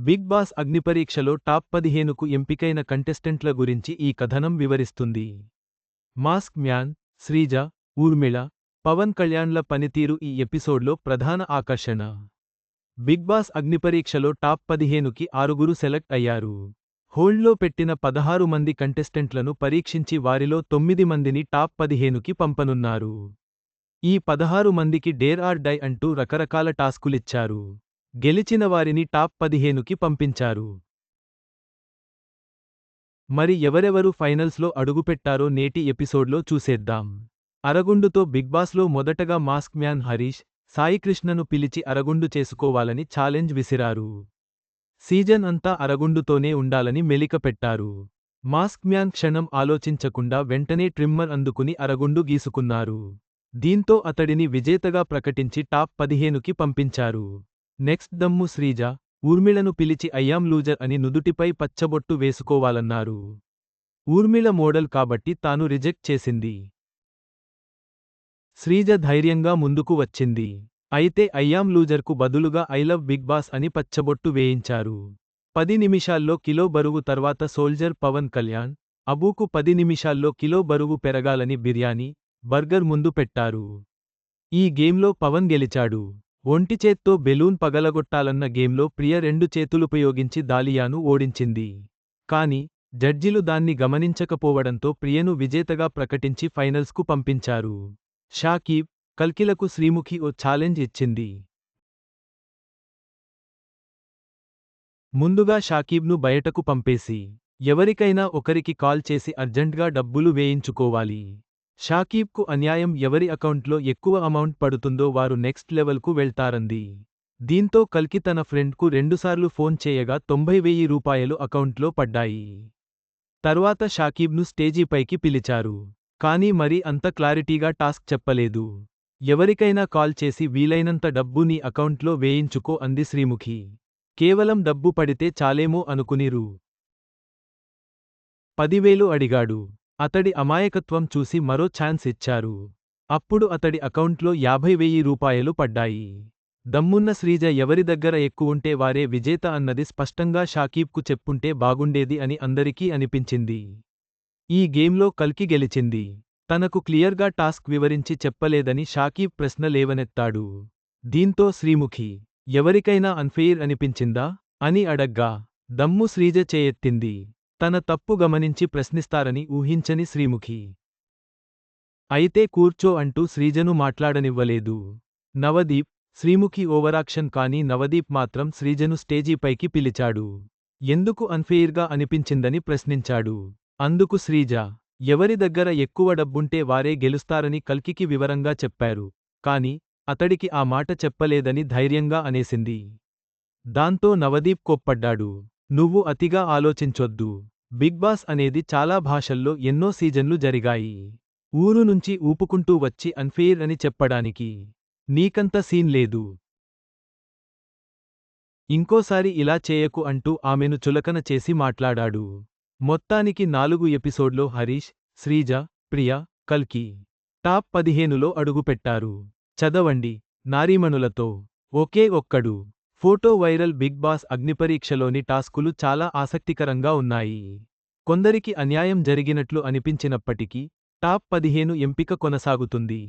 Big Boss అగ్నిపరీక్షలో top పదిహేనుకు ఎంపికైన కంటెస్టెంట్ల గురించి ఈ కథనం వివరిస్తుంది. మాస్క్ మ్యాన్ శ్రీజ ఊర్మిళ పవన్ కళ్యాణ్ల పనితీరు ఈ ఎపిసోడ్లో ప్రధాన ఆకర్షణ. బిగ్ బాస్ అగ్నిపరీక్షలో టాప్ పదిహేనుకి ఆరుగురు సెలెక్ట్ అయ్యారు. హోల్డ్లో పెట్టిన పదహారు మంది కంటెస్టెంట్లను పరీక్షించి వారిలో తొమ్మిది మందిని టాప్ పదిహేనుకి పంపనున్నారు. ఈ పదహారు మందికి డేర్ ఆర్ డై అంటూ రకరకాల టాస్కులిచ్చారు. గెలిచిన వారిని టాప్ పదిహేనుకి పంపించారు. మరి ఎవరెవరు ఫైనల్స్లో అడుగుపెట్టారో నేటి ఎపిసోడ్లో చూసేద్దాం. అరగుండుతో బిగ్ బాస్లో మొదటగా మాస్క్ మ్యాన్ హరీష్ సాయికృష్ణను పిలిచి అరగుండు చేసుకోవాలని ఛాలెంజ్ విసిరారు. సీజన్ అంతా అరగుండుతోనే ఉండాలని మెలికపెట్టారు మాస్క్ మ్యాన్ క్షణం ఆలోచించకుండా వెంటనే ట్రిమ్మర్ అందుకుని అరగుండు గీసుకున్నారు. దీంతో అతడిని విజేతగా ప్రకటించి టాప్ పదిహేనుకి పంపించారు. నెక్స్ట్ దమ్ము శ్రీజ ఊర్మిళను పిలిచి అయ్యాం లూజర్ అని నుదుటిపై పచ్చబొట్టు వేసుకోవాలన్నారు. ఊర్మిళ మోడల్ కాబట్టి తాను రిజెక్ట్ చేసింది. శ్రీజ ధైర్యంగా ముందుకు వచ్చింది. అయితే అయ్యాం లూజర్కు బదులుగా ఐ లవ్ బిగ్ బాస్ అని పచ్చబొట్టు వేయించారు. పది నిమిషాల్లో కిలో బరువు తర్వాత సోల్జర్ పవన్ కళ్యాణ్ అబూకు పది నిమిషాల్లో కిలో బరువు పెరగాలని బిర్యానీ బర్గర్ ముందు పెట్టారు. ఈ గేమ్లో పవన్ గెలిచాడు. ఒంటిచేత్తో బెలూన్ పగలగొట్టాలన్న గేమ్లో ప్రియ రెండు చేతులుపయోగించి దాలియాను ఓడించింది. కాని జడ్జిలు దాన్ని గమనించకపోవడంతో ప్రియను విజేతగా ప్రకటించి ఫైనల్స్కు పంపించారు. షాకీబ్ కల్కిలకు శ్రీముఖి ఓ ఛాలెంజ్ ఇచ్చింది. ముందుగా షాకీబ్ను బయటకు పంపేసి ఎవరికైనా ఒకరికి కాల్ చేసి అర్జెంట్గా డబ్బులు వేయించుకోవాలి. షాకీబ్కు అన్యాయం ఎవరి అకౌంట్లో ఎక్కువ అమౌంట్ పడుతుందో వారు నెక్స్ట్ లెవెల్కు వెళ్తారంది. దీంతో కల్కి తన ఫ్రెండ్కు రెండుసార్లు ఫోన్ చేయగా తొంభై వెయ్యి రూపాయలు అకౌంట్లో పడ్డాయి. తర్వాత షాకీబ్ను స్టేజీపైకి పిలిచారు. కానీ మరి అంత క్లారిటీగా టాస్క్ చెప్పలేదు. ఎవరికైనా కాల్ చేసి వీలైనంత డబ్బు నీ అకౌంట్లో వేయించుకో అంది శ్రీముఖి. కేవలం డబ్బు పడితే చాలేమో అనుకునిరు. పదివేలు అడిగాడు. అతడి అమాయకత్వం చూసి మరో ఛాన్స్ ఇచ్చారు. అప్పుడు అతడి అకౌంట్లో యాభై వెయ్యి రూపాయలు పడ్డాయి. దమ్మున్న శ్రీజ ఎవరి దగ్గర ఎక్కువుంటే వారే విజేత అన్నది స్పష్టంగా షాకీబ్కు చెప్పుంటే బాగుండేది అని అందరికీ అనిపించింది. ఈ గేమ్లో కల్కి గెలిచింది. తనకు క్లియర్గా టాస్క్ వివరించి చెప్పలేదని షాకీబ్ ప్రశ్న లేవనెత్తాడు. దీంతో శ్రీముఖి ఎవరికైనా అన్ఫెయిర్ అనిపించిందా? అని అడగ్గా దమ్ము శ్రీజ చేయెత్తింది. తన తప్పు గమనించి ప్రశ్నిస్తారని ఊహించని శ్రీముఖి. అయితే కూర్చో అంటూ శ్రీజను మాట్లాడనివ్వలేదు. నవదీప్ శ్రీముఖి ఓవరాక్షన్ కానీ నవదీప్ మాత్రం శ్రీజను స్టేజీపైకి పిలిచాడు. ఎందుకు అన్ఫెయిర్గా అనిపించిందని ప్రశ్నించాడు. అందుకు శ్రీజ ఎవరి దగ్గర ఎక్కువ డబ్బుంటే వారే గెలుస్తారని కల్కికి వివరంగా చెప్పారు. కాని అతడికి ఆ మాట చెప్పలేదని ధైర్యంగా అనేసింది. దాంతో నవదీప్ కోప్పడ్డాడు. నువ్వు అతిగా ఆలోచించొద్దు. బిగ్ బాస్ అనేది చాలా భాషల్లో ఎన్నో సీజన్లు జరిగాయి. ఊరు నుంచి ఊపుకుంటూ వచ్చి అన్ఫెయిర్ అని చెప్పడానికి నీకంత సీన్ లేదు. ఇంకోసారి ఇలా చేయకు అంటూ ఆమెను చులకన చేసి మాట్లాడాడు. మొత్తానికి నాలుగు ఎపిసోడ్లో హరీష్ శ్రీజ ప్రియ కల్కి టాప్ పదిహేనులో అడుగుపెట్టారు. చదవండి నారీమణులతో. ఒకే ఒక్కడు. ఫోటో వైరల్ బిగ్ బాస్ అగ్నిపరీక్షలోని టాస్కులు చాలా ఆసక్తికరంగా ఉన్నాయి. కొందరికి అన్యాయం జరిగినట్లు అనిపించినప్పటికీ టాప్ పదిహేను ఎంపిక కొనసాగుతుంది.